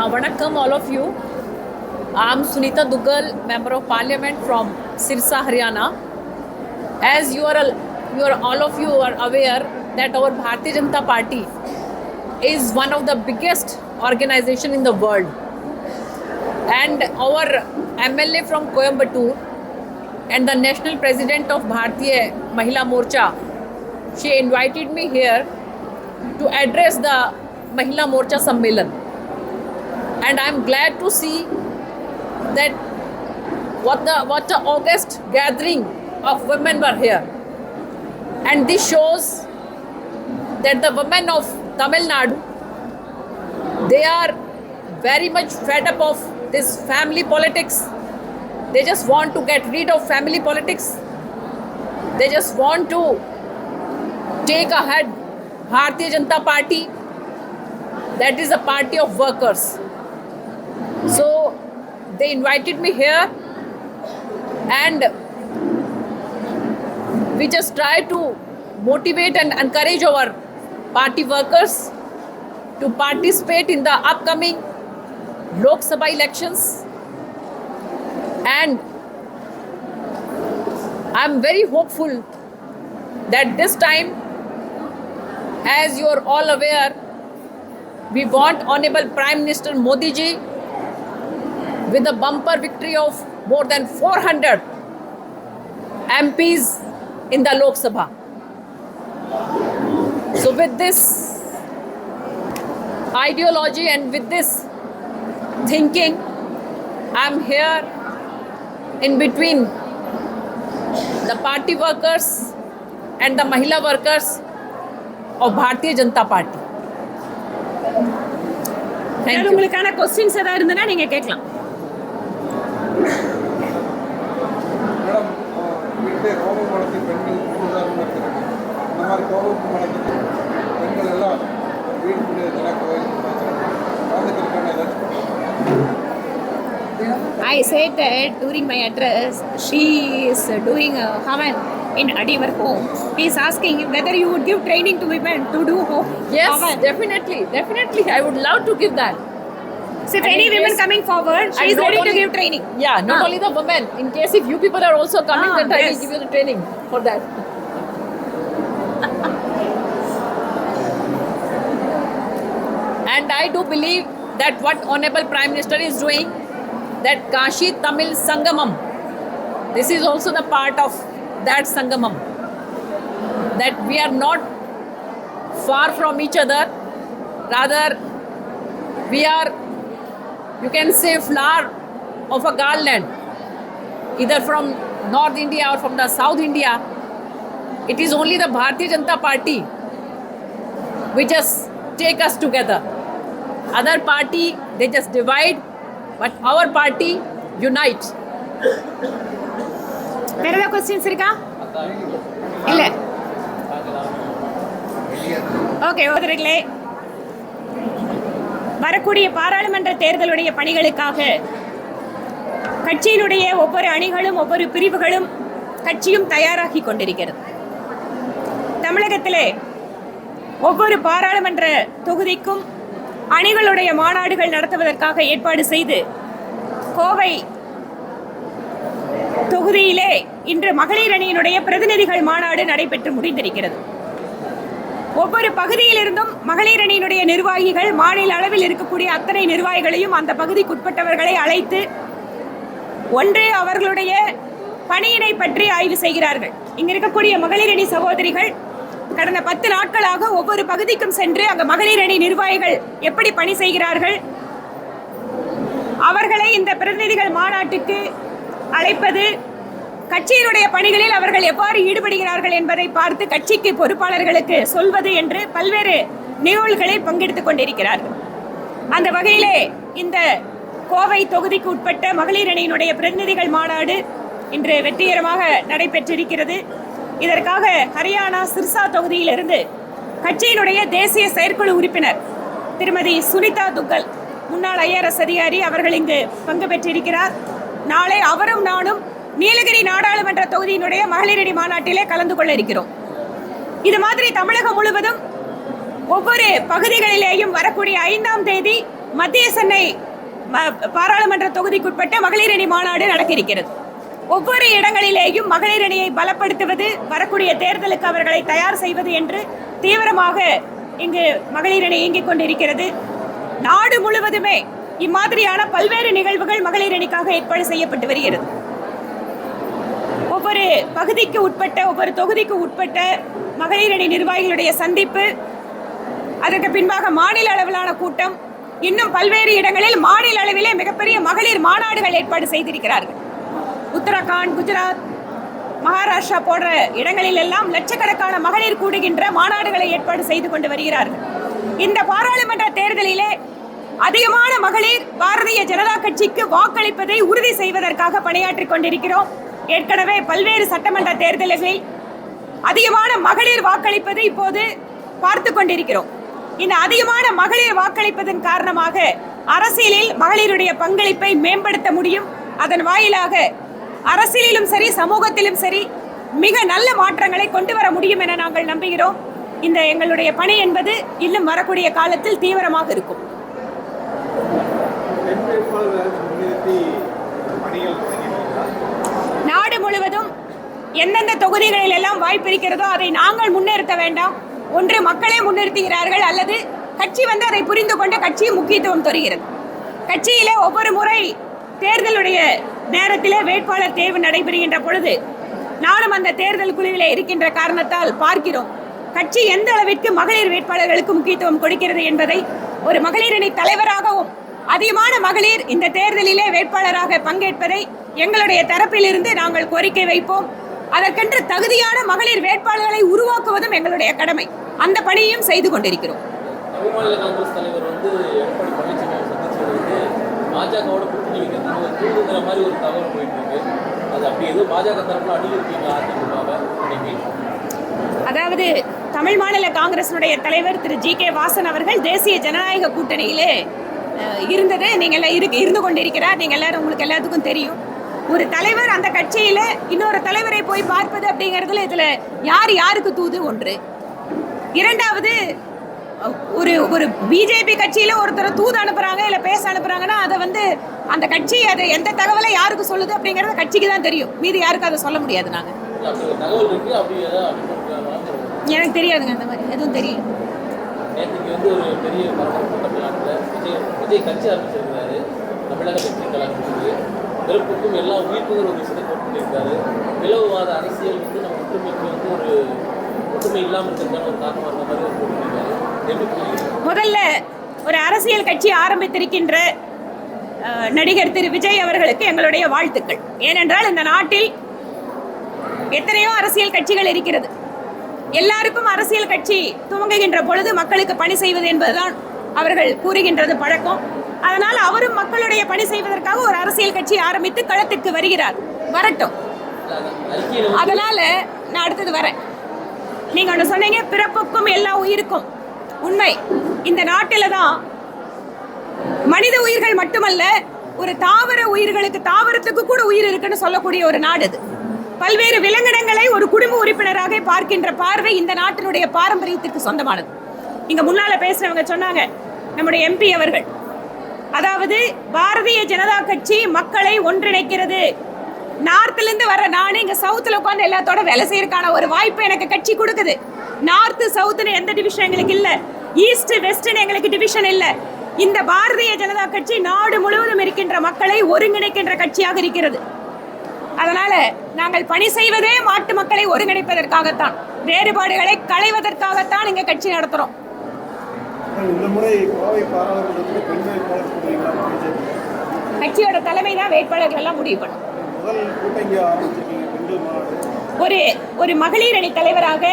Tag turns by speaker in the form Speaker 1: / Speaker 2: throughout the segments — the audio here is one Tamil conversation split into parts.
Speaker 1: Uh, Vanakkam, all of you. I'm Sunita Duggal, Member of Parliament from Sirsa, Haryana. As you are, all- you are all of you are aware that our Bharatiya Janata Party is one of the biggest organization in the world. And our MLA from Coimbatore and the national president of Bharatiya Mahila Morcha, she invited me here to address the Mahila Morcha Sammelan. And I'm glad to see that what the what the August gathering of women were here. And this shows that the women of Tamil Nadu they are very much fed up of this family politics. They just want to get rid of family politics. They just want to take ahead Bharatiya Janata Party that is a party of workers. So they invited me here and we just try to motivate and encourage our party workers to participate in the upcoming Lok Sabha elections. And I'm very hopeful that this time as you are all aware we want honorable prime minister modi ji with a bumper victory of more than 400 MPs in the Lok Sabha. So, with this ideology and with this thinking, I'm here in between the party workers and the Mahila workers of Bharatiya Janata Party. Thank
Speaker 2: வேற
Speaker 1: you.
Speaker 2: உங்களுக்கான கொஸ்டின்ஸ் ஏதாவது இருந்ததுன்னா நீங்க கேட்கலாம்
Speaker 3: வீட்டிலே கோபம் வளர்த்து பெண்கள் உதாரணமாக இருக்கிறாங்க அந்த மாதிரி கோபம் வளர்த்து பெண்கள் எல்லாம் வீட்டுக்குள்ளே ஜன கோயில் கலந்துக்கிறதுக்கான ஏதாச்சும்
Speaker 2: I said that during my address, she is doing a havan in Adivar home. He is asking whether you would give training to women to do home
Speaker 1: Yes,
Speaker 2: havan.
Speaker 1: definitely, definitely. I would love to give that.
Speaker 2: So if
Speaker 1: And
Speaker 2: any women
Speaker 1: case-
Speaker 2: coming forward, she is ready to give training.
Speaker 1: Yeah, not
Speaker 2: Ah.
Speaker 1: only the women. In case if you people are also coming,
Speaker 2: Ah,
Speaker 1: then I will give you the training for that. and I do believe that what Honorable Prime Minister is doing, that Kashi Tamil Sangamam, this is also the part of that Sangamam. That we are not far from each other, rather, we are you can say flower of a garland either from north india or from the south india it is only the bharatiya janata party which just take us together other party they just divide but our party unites
Speaker 2: வேற ஏதாவது கொஸ்டின்ஸ் இருக்கா இல்ல ஓகே ஓதர்களே வரக்கூடிய பாராளுமன்ற தேர்தலுடைய பணிகளுக்காக கட்சியினுடைய ஒவ்வொரு அணிகளும் ஒவ்வொரு பிரிவுகளும் கட்சியும் தயாராகி கொண்டிருக்கிறது. தமிழகத்திலே ஒவ்வொரு பாராளுமன்ற தொகுதிக்கும் அணிகளுடைய மாநாடுகள் நடத்துவதற்காக ஏற்பாடு செய்து கோவை தொகுதியிலே இன்று மகளிர் அணியினுடைய பிரதிநிதிகள் மாநாடு நடைபெற்று முடிந்திருக்கிறது. ஒவ்வொரு பகுதியிலிருந்தும் மகளிர் அணியினுடைய நிர்வாகிகள் மாநில அளவில் இருக்கக்கூடிய அத்தனை நிர்வாகிகளையும் அந்த பகுதிக்குட்பட்டவர்களை அழைத்து ஒன்று அவர்களுடைய பணியினை பற்றி ஆய்வு செய்கிறார்கள். இங்கே இருக்கக்கூடிய மகளிர் அணி சகோதரிகள் கடந்த பத்து நாட்களாக ஒவ்வொரு பகுதிக்கும் சென்று அங்கு மகளிர் அணி நிர்வாகிகள் எப்படி பணி செய்கிறார்கள்? அவர்களை இந்த பிரதிநிதிகள் மாநாட்டுக்கு அழைப்பது கட்சியினுடைய பணிகளில் அவர்கள் எவ்வாறு ஈடுபடுகிறார்கள் என்பதை பார்த்து கட்சிக்கு பொறுப்பாளர்களுக்கு சொல்வது என்று பல்வேறு நிகழ்வுகளில் பங்கெடுத்துக் கொண்டிருக்கிறார்கள். அந்த வகையிலே இந்த கோவை தொகுதிக்கு உட்பட்ட மகளிர் அணியினுடைய பிரதிநிதிகள் மாநாடு இன்று வெற்றிகரமாக நடைபெற்றிருக்கிறது. இதற்காக ஹரியானா சிர்சா தொகுதியிலிருந்து கட்சியினுடைய தேசிய செயற்குழு உறுப்பினர் திருமதி சுனிதா துக்கல் முன்னாள் ஐஆர்எஸ் அதிகாரி அவர்கள் இங்கு பங்கு பெற்றிருக்கிறார். நாளை அவரும் நானும் நீலகிரி நாடாளுமன்ற தொகுதியினுடைய மகளிரணி மாநாட்டிலே கலந்து கொள்ள இருக்கிறோம். இது மாதிரி தமிழகம் முழுவதும் ஒவ்வொரு பகுதிகளிலேயும் வரக்கூடிய ஐந்தாம் தேதி மத்திய சென்னை ம- பாராளுமன்ற தொகுதிக்குட்பட்ட மகளிர் அணி மாநாடு நடக்க இருக்கிறது ஒவ்வொரு இடங்களிலேயும் மகளிர் அணியை பலப்படுத்துவது வரக்கூடிய தேர்தலுக்கு அவர்களை தயார் செய்வது என்று தீவிரமாக இங்கு மகளிரணி இயங்கிக் கொண்டிருக்கிறது. நாடு முழுவதுமே இம்மாதிரியான பல்வேறு நிகழ்வுகள் மகளிரணிக்காக ஏற்பாடு செய்யப்பட்டு வருகிறது. ஒவ்வொரு பகுதிக்கு உட்பட்ட ஒவ்வொரு தொகுதிக்கு உட்பட்ட மகளிர் அணி நிர்வாகிகளுடைய சந்திப்பு அதற்கு பின்பாக மாநில அளவிலான கூட்டம் இன்னும் பல்வேறு இடங்களில் மாநில அளவிலே மிகப்பெரிய மகளிர் மாநாடுகள் ஏற்பாடு செய்திருக்கிறார்கள். உத்தரகாண்ட் குஜராத் மகாராஷ்டிரா போன்ற இடங்களில் எல்லாம் லட்சக்கணக்கான மகளிர் கூடுகின்ற மாநாடுகளை ஏற்பாடு செய்து கொண்டு வருகிறார்கள். இந்த பாராளுமன்ற தேர்தலிலே அதிகமான மகளிர் பாரதிய ஜனதா கட்சிக்கு வாக்களிப்பதை உறுதி செய்வதற்காக பணியாற்றிக் கொண்டிருக்கிறோம். ஏற்கனவே பல்வேறு சட்டமன்ற தேர்தல்களில் அதிகமான மகளிர் வாக்களிப்பதை இப்போது பார்த்து கொண்டிருக்கிறோம். இந்த அதிகமான மகளிர் வாக்களிப்பதன் காரணமாக அரசியலில் மகளிருடைய பங்களிப்பை மேம்படுத்த முடியும். அதன் வாயிலாக அரசியலிலும் சரி சமூகத்திலும் சரி மிக நல்ல மாற்றங்களை கொண்டு வர முடியும் என நாங்கள் நம்புகிறோம். இந்த எங்களுடைய பணி என்பது இன்னும் வரக்கூடிய காலத்தில் தீவிரமாக இருக்கும்
Speaker 3: பெண் வேட்பாளர்களை முன்னிறுத்தி பணிகள் தொடங்கியிருக்கிறீர்களா
Speaker 2: நாடு முழுவதும் எந்தெந்த தொகுதிகளில் எல்லாம் வாய்ப்பு இருக்கிறதோ அதை நாங்கள் முன்னிறுத்த வேண்டாம். ஒன்று மக்களே முன்னிறுத்துகிறார்கள் அல்லது கட்சி வந்து அதை புரிந்து கொண்டு கட்சியும் முக்கியத்துவம் தருகிறது. கட்சியிலே ஒவ்வொரு முறை தேர்தலுடைய நேரத்திலே வேட்பாளர் தேர்வு நடைபெறுகின்ற பொழுது நானும் அந்த தேர்தல் குழுவிலே இருக்கின்ற காரணத்தால் பார்க்கிறோம். கட்சி எந்த அளவிற்கு மகளிர் வேட்பாளர்களுக்கு முக்கியத்துவம் கொடுக்கிறது என்பதை ஒரு மகளிரணி தலைவராகவும் அதிகமான மகளிர் இந்த தேர்தலிலே வேட்பாளராக பங்கேற்பதை எங்களுடைய தரப்பிலிருந்து நாங்கள் கோரிக்கை வைப்போம். அதற்கென்று தகுதியான மகளிர் வேட்பாளர்களை உருவாக்குவதும் எங்களுடைய கடமை. அந்த பணியையும் செய்து கொண்டிருக்கிறோம். அதாவது தமிழ் மாநில காங்கிரசினுடைய தலைவர் திரு ஜி கே வாசன் அவர்கள் தேசிய ஜனநாயக கூட்டணியிலே இருந்தது நீங்கள் எல்லாம் இருக்கு இருந்து கொண்டிருக்கிறார். நீங்கள் எல்லாரும் உங்களுக்கு எல்லாத்துக்கும் தெரியும். ஒரு தலைவர் அந்த கட்சியில இன்னொரு தலைவரை போய் பார்ப்பது அப்படிங்கிறதுல இதுல யார் யாருக்கு தூது ஒன்று? இரண்டாவது ஒரு ஒரு பிஜேபி கட்சியில ஒருத்தர் தூது அனுப்புறாங்க இல்ல பேச அனுப்புறாங்கன்னா அதை வந்து அந்த கட்சி அதை எந்த தகவலை யாருக்கு சொல்லுது அப்படிங்கறது கட்சிக்கு தான் தெரியும். மீதி யாருக்கும் அதை சொல்ல முடியாது நாங்க. எனக்கு தெரியாதுங்க அந்த மாதிரி. எதுவும் தெரியும்.
Speaker 4: பெரிய கட்சி தமிழக வெற்றி கழகத்துக்கு வெறுப்புக்கும் எல்லா உயிர்ப்புகள் ஒரு விஷயத்தை கொண்டு பண்ணியிருக்காரு. பிளவுவாத அரசியல் வந்து நம்ம ஒற்றுமைக்கு வந்து ஒரு ஒற்றுமை இல்லாமல் இருக்கிறதுக்கான ஒரு காரணமாக இருந்த மாதிரி ஒரு
Speaker 2: முதல்ல ஒரு அரசியல் கட்சி ஆரம்பித்திருக்கின்ற நடிகர் திரு விஜய் அவர்களுக்கு எங்களுடைய வாழ்த்துக்கள். ஏனென்றால் இந்த நாட்டில் எத்தனையோ அரசியல் கட்சிகள் இருக்கிறது. எல்லாருக்கும் அரசியல் கட்சி துவங்குகின்ற பொழுது மக்களுக்கு பணி செய்வது என்பதுதான் அவர்கள் கூறுகின்றது பழக்கம். அதனால் அவரும் மக்களுடைய பணி செய்வதற்காக ஒரு அரசியல் கட்சி ஆரம்பித்து களத்திற்கு வருகிறார். வரட்டும். அதனால நான் அடுத்தது வரேன். நீங்க ஒன்று சொன்னீங்க பிறப்புக்கும் எல்லா உயிருக்கும். உண்மை. இந்த நாட்டில தான் மனித உயிர்கள் மட்டுமல்ல ஒரு தாவர உயிர்களுக்கு தாவரத்துக்கு கூட உயிர் இருக்குன்னு சொல்லக்கூடிய ஒரு நாடு அது. பல்வேறு விலங்கினங்களை ஒரு குடும்ப உறுப்பினராக பார்க்கின்ற பார்வை இந்த நாட்டினுடைய பாரம்பரியத்திற்கு சொந்தமானது. இங்க முன்னால பேசுறவங்க சொன்னாங்க நம்முடைய எம்பி அவர்கள் அதாவது பாரதிய ஜனதா கட்சி மக்களை ஒன்றிணைக்கிறது. நார்த்ல இருந்து வர நானே இங்க சவுத்துல உட்காந்து எல்லாத்தோட வேலை செய்யறதுக்கான ஒரு வாய்ப்பு எனக்கு கட்சி கொடுக்குது. நார்த் சவுத்னு எந்த டிவிஷன் எங்களுக்கு இல்ல. ஈஸ்ட் வெஸ்ட்னு எங்களுக்கு டிவிஷன் இல்ல. இந்த பாரதிய ஜனதா கட்சி நாடு முழுவதும் இருக்கின்ற மக்களை ஒருங்கிணைக்கின்ற கட்சியாக இருக்கிறது. அதனால நாங்கள் பணி செய்வதே மாட்டு மக்களை ஒருங்கிணைப்பதற்காகத்தான். வேறுபாடுகளை களைவதற்காகத்தான் இங்க கட்சி நடத்துறோம்.
Speaker 3: இந்த முறை கோவை பாராளுமன்றத்தில் பெண் வேட்பாளர் பிஜேபி
Speaker 2: கட்சியோட தலைமை தான் வேட்பாளர்கள் எல்லாம் முடிவு பண்ணும்
Speaker 3: முதல் கூட்டம் இங்கே ஆரம்பிச்சிருக்கீங்க பெண்கள் மாநாடு.
Speaker 2: ஒரு ஒரு மகளிர் அணி தலைவராக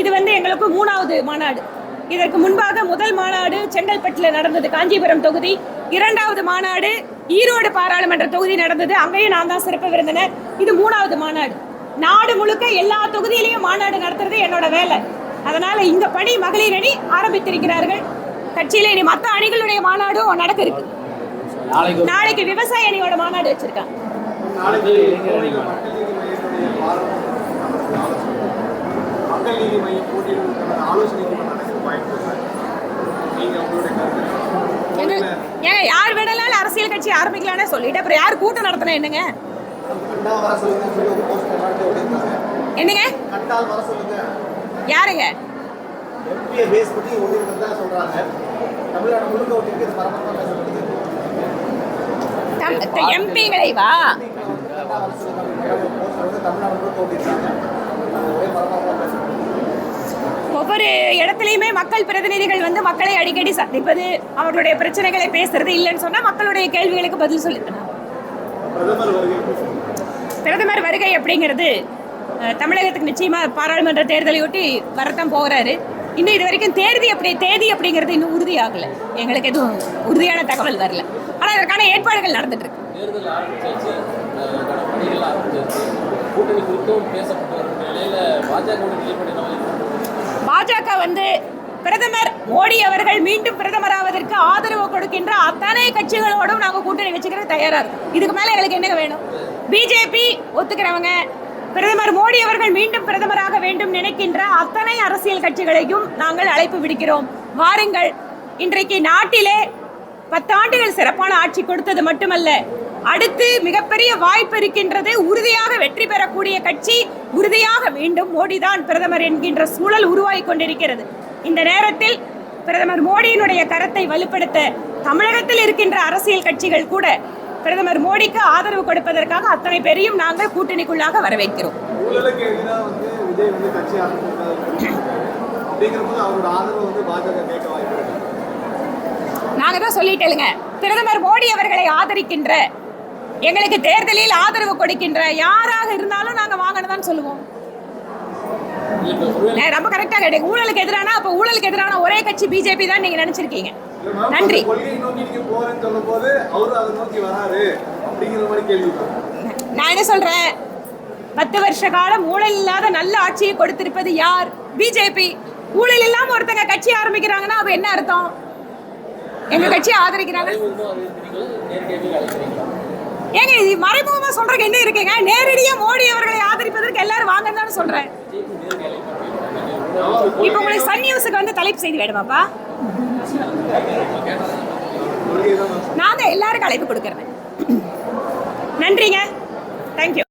Speaker 2: இது வந்து எங்களுக்கு மூணாவது மாநாடு. இதற்கு முன்பாக முதல் மாநாடு செங்கல்பட்டில் நடந்தது காஞ்சிபுரம் தொகுதி. இரண்டாவது மாநாடு ஈரோடு பாராளுமன்ற தொகுதி நடந்தது. அங்கேயும் நான் தான் சிறப்பு விருந்தினர். இது மூணாவது மாநாடு. நாடு முழுக்க எல்லா தொகுதியிலையும் மாநாடு நடத்துறது என்னோட வேலை. அதனால இந்த பணி மகளிர் அணி ஆரம்பித்திருக்கிறார்கள். கட்சியில இனி மற்ற அணிகளுடைய மாநாடும் நடக்க இருக்கு. நாளைக்கு விவசாய அணியோட மாநாடு வச்சிருக்காங்க. ஏங்க யார் வேணாலும் அரசியல் கட்சி ஆரம்பிக்கலாம்னு சொல்லிட்டு அப்புறம் யார் கூட்டம் நடத்தினா என்னங்க? என்னங்க? யாருங்க?
Speaker 3: எம்பியை பேஸ் பண்ணி ஒட்டிருக்கிறதா சொல்றாங்க. தமிழ்நாடு முழுக்க ஒட்டிருக்கு இது பரபரப்பாக பேசப்படுது
Speaker 2: எம்பிங்களை வா
Speaker 3: கட்டா வர சொல்லுங்க ஒரு போஸ்டர் வந்து தமிழ்நாடு முழுக்க ஒட்டிருக்காங்க அது ஒரே பரபரப்பாக பேசப்படுது
Speaker 2: ஒவ்வொரு இடத்துலையுமே மக்கள் பிரதிநிதிகள் வந்து மக்களை அடிக்கடி சந்திப்பது அவர்களுடைய பிரச்சனைகளை பேசுறது இல்லைன்னு சொன்னா மக்களுடைய கேள்விகளுக்கு பதில் சொல்லித்தணும்
Speaker 3: பிரதமர் வருகை
Speaker 2: அப்படிங்கிறது தமிழகத்துக்கு நிச்சயமா பாராளுமன்ற தேர்தலையொட்டி வரத்தான் போகிறாரு இன்னும் இது வரைக்கும் தேதி அப்படி தேதி அப்படிங்கிறது இன்னும் உறுதியாகல. எங்களுக்கு எதுவும் உறுதியான தகவல் வரல. ஆனால் அதற்கான ஏற்பாடுகள் நடந்துட்டு இருக்கு. பாஜக வந்து பிரதமர் மோடி அவர்கள் மீண்டும் பிரதமராவதற்கு ஆதரவு கொடுக்கின்ற அத்தனை கட்சிகளோடும் நாங்கள் கூட்டணி வச்சுக்கிறது தயாரா இருக்கும். இதுக்கு மேல எங்களுக்கு என்ன வேணும்? பிஜேபி ஒத்துக்கிறவங்க பிரதமர் மோடி அவர்கள் மீண்டும் பிரதமராக வேண்டும் நினைக்கின்ற அத்தனை அரசியல் கட்சிகளையும் நாங்கள் அழைப்பு விடுக்கிறோம். வாருங்கள் இன்றைக்கு நாட்டிலே பத்தாண்டுகள் சிறப்பான ஆட்சி கொடுத்தது மட்டுமல்ல அடுத்து மிகப்பெரிய வாய்ப்பு இருக்கின்றது உறுதியாக வெற்றி பெறக்கூடிய கட்சி உறுதியாக மீண்டும் மோடிதான் பிரதமர் என்கின்ற சூழல் உருவாகி கொண்டிருக்கிறது. இந்த நேரத்தில் பிரதமர் மோடியினுடைய கரத்தை வலுப்படுத்த தமிழகத்தில் இருக்கின்ற அரசியல் கட்சிகள் கூட பிரதமர் மோடிக்கு ஆதரவு கொடுப்பதற்காக அத்தனை பேரையும் நாங்கள் கூட்டணிக்குள்ளாக வரவேற்கிறோம்.
Speaker 3: ஊழலுக்கு எதிராக வந்து விஜய் வந்து கட்சி ஆரம்பிச்சிருக்காரு அப்படிங்கிறபோது அவரோட ஆதரவு வந்து பாஜக கேட்க வாய்ப்பு இருக்கு.
Speaker 2: நாங்க தான் சொல்லிட்டேங்க பிரதமர் மோடி அவர்களை ஆதரிக்கின்ற எங்களுக்கு தேர்தலில் ஆதரவு கொடுக்கின்ற யாராக இருந்தாலும் நாங்க வாங்கன்னு தான் சொல்லுவோம் ரொம்ப கரெக்டா கேட்டேன் ஊழலுக்கு எதிரான அப்ப ஊழலுக்கு எதிரான ஒரே கட்சி பிஜேபி தான் நீங்க நினைச்சிருக்கீங்க. நன்றி.
Speaker 3: கொள்கையை நோக்கி நீங்க போறேன்னு சொல்லும் போது அவரு அதை நோக்கி வராரு அப்படிங்கிற மாதிரி கேள்வி
Speaker 2: நான் என்ன சொல்றேன்? பத்து வருஷ காலம் ஊழல் இல்லாத நல்ல ஆட்சியை கொடுத்திருப்பது யார்? பிஜேபி ஊழல் இல்லாம ஒருத்தங்க கட்சி ஆரம்பிக்கிறாங்கன்னா அப்ப என்ன அர்த்தம்? எங்க கட்சியை ஆதரிக்கிறாங்க. ஏங்க இது மறைமுகமா சொல்றதுக்கு என்ன இருக்குங்க? நேரடியா மோடி அவர்களை ஆதரிப்பதற்கு எல்லாரும் வாங்கன்னு சொல்றேன். இப்போ உங்களுக்கு சன் நியூஸுக்கு வந்து தலைப்பு செய்தி வேணுமாப்பா?
Speaker 3: நான் தான்
Speaker 2: எல்லாருக்கும் அழைப்பு கொடுக்கறேன். நன்றிங்க. தேங்க்யூ